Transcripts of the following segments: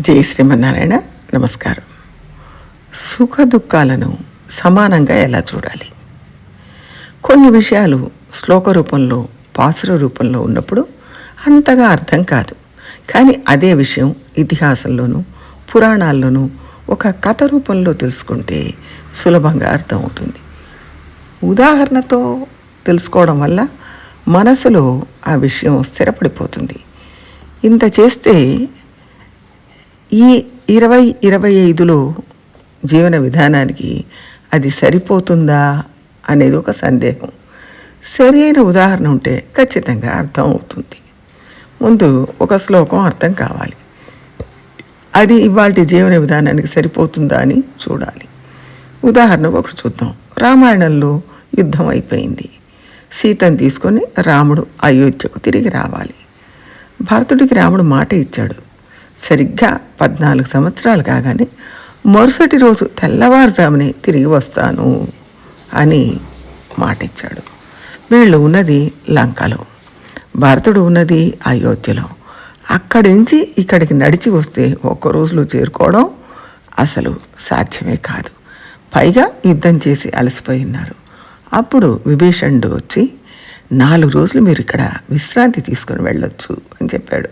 జై శ్రీమన్నారాయణ నమస్కారం. సుఖ దుఃఖాలను సమానంగా ఎలా చూడాలి? కొన్ని విషయాలు శ్లోక రూపంలో పాసుర రూపంలో ఉన్నప్పుడు అంతగా అర్థం కాదు. కానీ అదే విషయం ఇతిహాసంలోనూ పురాణాల్లోనూ ఒక కథ రూపంలో తెలుసుకుంటే సులభంగా అర్థమవుతుంది. ఉదాహరణతో తెలుసుకోవడం వల్ల మనసులో ఆ విషయం స్థిరపడిపోతుంది. ఇంత చేస్తే ఈ ఇరవై ఇరవై ఐదులో జీవన విధానానికి అది సరిపోతుందా అనేది ఒక సందేహం. సరైన ఉదాహరణ ఉంటే ఖచ్చితంగా అర్థం అవుతుంది. ముందు ఒక శ్లోకం అర్థం కావాలి. అది ఇవాళ జీవన విధానానికి సరిపోతుందా అని చూడాలి. ఉదాహరణకు ఒకటి చూద్దాం. రామాయణంలో యుద్ధం అయిపోయింది. సీతను తీసుకొని రాముడు అయోధ్యకు తిరిగి రావాలి. భరతుడికి రాముడు మాట ఇచ్చాడు. సరిగ్గా పద్నాలుగు సంవత్సరాలు కాగానే మరుసటి రోజు తెల్లవారుజామునే తిరిగి వస్తాను అని మాట ఇచ్చాడు వీళ్ళు ఉన్నది లంకలో. భరతుడు ఉన్నది అయోధ్యలో. అక్కడి నుంచి ఇక్కడికి నడిచి వస్తే ఒక్క రోజులో చేరుకోవడం అసలు సాధ్యమే కాదు. పైగా యుద్ధం చేసి అలసిపోయి ఉన్నారు. అప్పుడు విభీషణుడు వచ్చి నాలుగు రోజులు మీరు ఇక్కడ విశ్రాంతి తీసుకుని వెళ్ళొచ్చు అని చెప్పాడు.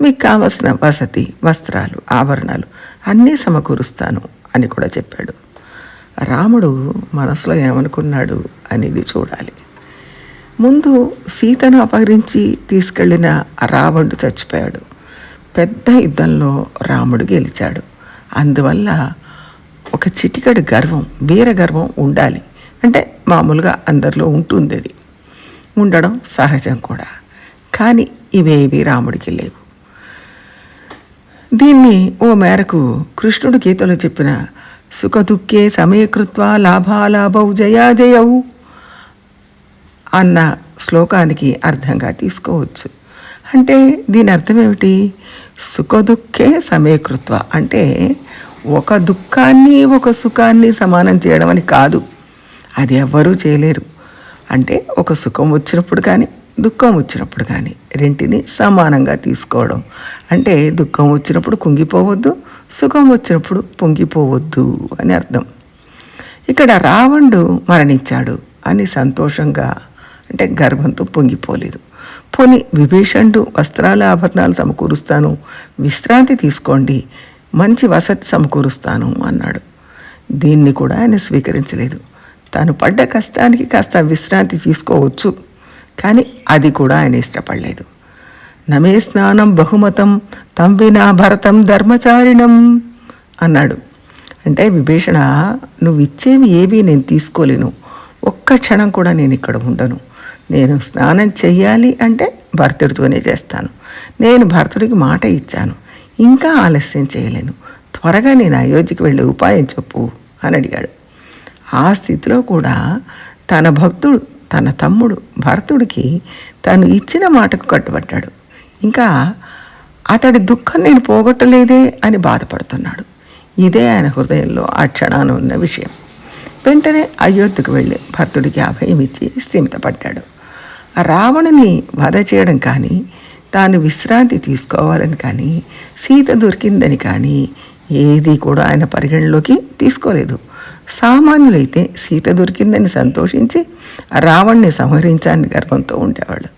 మీకు కావలసిన వసతి వస్త్రాలు ఆభరణాలు అన్నీ సమకూరుస్తాను అని కూడా చెప్పాడు. రాముడు మనసులో ఏమనుకున్నాడు అనేది చూడాలి. ముందు సీతను అపహరించి తీసుకెళ్ళిన రావణుడు చచ్చిపోయాడు. పెద్ద యుద్ధంలో రాముడు గెలిచాడు. అందువల్ల ఒక చిటికడు గర్వం వీర గర్వం ఉండాలి. అంటే మామూలుగా అందరిలో ఉంటుంది అది ఉండడం సహజం కూడా. కానీ ఇవేవి రాముడికి లేవు. దీన్ని ఓ మేరకు కృష్ణుడు గీతలో చెప్పిన సుఖదుఃఖే సమయకృత్వ లాభాలాభౌ జయాజయవు అన్న శ్లోకానికి అర్థంగా తీసుకోవచ్చు. అంటే దీని అర్థం ఏమిటి? సుఖదుఖే సమయకృత్వ అంటే ఒక దుఃఖాన్ని ఒక సుఖాన్ని సమానం చేయడం అని కాదు. అది ఎవ్వరూ చేయలేరు. అంటే ఒక సుఖం వచ్చినప్పుడు కానీ దుఃఖం వచ్చినప్పుడు కానీ రెంటిని సమానంగా తీసుకోవడం. అంటే దుఃఖం వచ్చినప్పుడు కుంగిపోవద్దు సుఖం వచ్చినప్పుడు పొంగిపోవద్దు అని అర్థం. ఇక్కడ రావణుడు మరణించాడు అని సంతోషంగా అంటే గర్భంతో పొంగిపోలేదు. పోని విభీషణుడు వస్త్రాల ఆభరణాలు సమకూరుస్తాను విశ్రాంతి తీసుకోండి మంచి వసతి సమకూరుస్తాను అన్నాడు. దీన్ని కూడా ఆయన స్వీకరించలేదు. తాను పడ్డ కష్టానికి కాస్త విశ్రాంతి తీసుకోవచ్చు. కానీ అది కూడా ఆయన ఇష్టపడలేదు. నమే స్నానం బహుమతం తంవినా భరతం ధర్మచారిణం అన్నాడు. అంటే విభీషణ నువ్వు ఇచ్చేవి ఏవి నేను తీసుకోలేను. ఒక్క క్షణం కూడా నేను ఇక్కడ ఉండను. నేను స్నానం చెయ్యాలి అంటే భర్తుడితోనే చేస్తాను. నేను భర్తుడికి మాట ఇచ్చాను. ఇంకా ఆలస్యం చేయలేను. త్వరగా నేను అయోధ్యకి వెళ్ళే ఉపాయం చెప్పు అని అడిగాడు. ఆ స్థితిలో కూడా తన భక్తుడు తన తమ్ముడు భరతుడికి తను ఇచ్చిన మాటకు కట్టుబడ్డాడు. ఇంకా అతడి దుఃఖం నేను పోగొట్టలేదే అని బాధపడుతున్నాడు. ఇదే ఆయన హృదయంలో ఆ క్షణాన ఉన్న విషయం. వెంటనే అయోధ్యకు వెళ్ళి భర్తుడికి అభయం ఇచ్చి స్థిమితపడ్డాడు. రావణుని వధ చేయడం కానీ తాను విశ్రాంతి తీసుకోవాలని కానీ సీత దొరికిందని కానీ ఏది కూడా ఆయన పరిగణలోకి తీసుకోలేదు. సామాన్యులైతే సీత దొరికిందని సంతోషించి రావణ్ణి సంహరించాలని గర్వంతో ఉండేవాళ్ళు.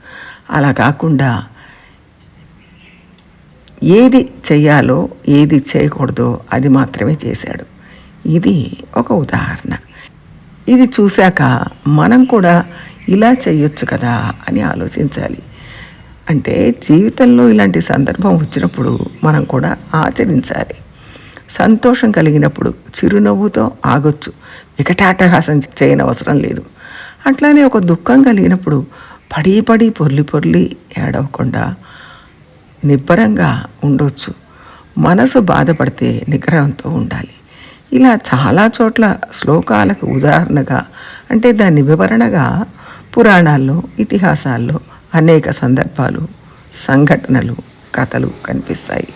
అలా కాకుండా ఏది చేయాలో ఏది చేయకూడదో అది మాత్రమే చేశాడు. ఇది ఒక ఉదాహరణ. ఇది చూశాక మనం కూడా ఇలా చేయొచ్చు కదా అని ఆలోచించాలి. అంటే జీవితంలో ఇలాంటి సందర్భం వచ్చినప్పుడు మనం కూడా ఆచరించాలి. సంతోషం కలిగినప్పుడు చిరునవ్వుతో ఆగొచ్చు. వికటాటహాసం చేయనవసరం లేదు. అట్లానే ఒక దుఃఖం కలిగినప్పుడు పడి పడి పొర్లి పొర్లి ఏడవకుండా నిబ్బరంగా ఉండొచ్చు. మనసు బాధపడితే నిగ్రహంతో ఉండాలి. ఇలా చాలా చోట్ల శ్లోకాలకు ఉదాహరణగా అంటే దాని వివరణగా పురాణాల్లో ఇతిహాసాల్లో అనేక సందర్భాలు సంఘటనలు కథలు కనిపిస్తాయి.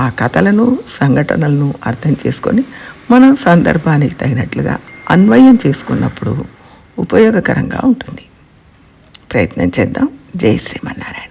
ఆ కథలను సంఘటనలను అర్థం చేసుకొని మనం సందర్భానికి తగినట్లుగా అన్వయం చేసుకున్నప్పుడు ఉపయోగకరంగా ఉంటుంది. ప్రయత్నం చేద్దాం. జై శ్రీమన్నారాయణ.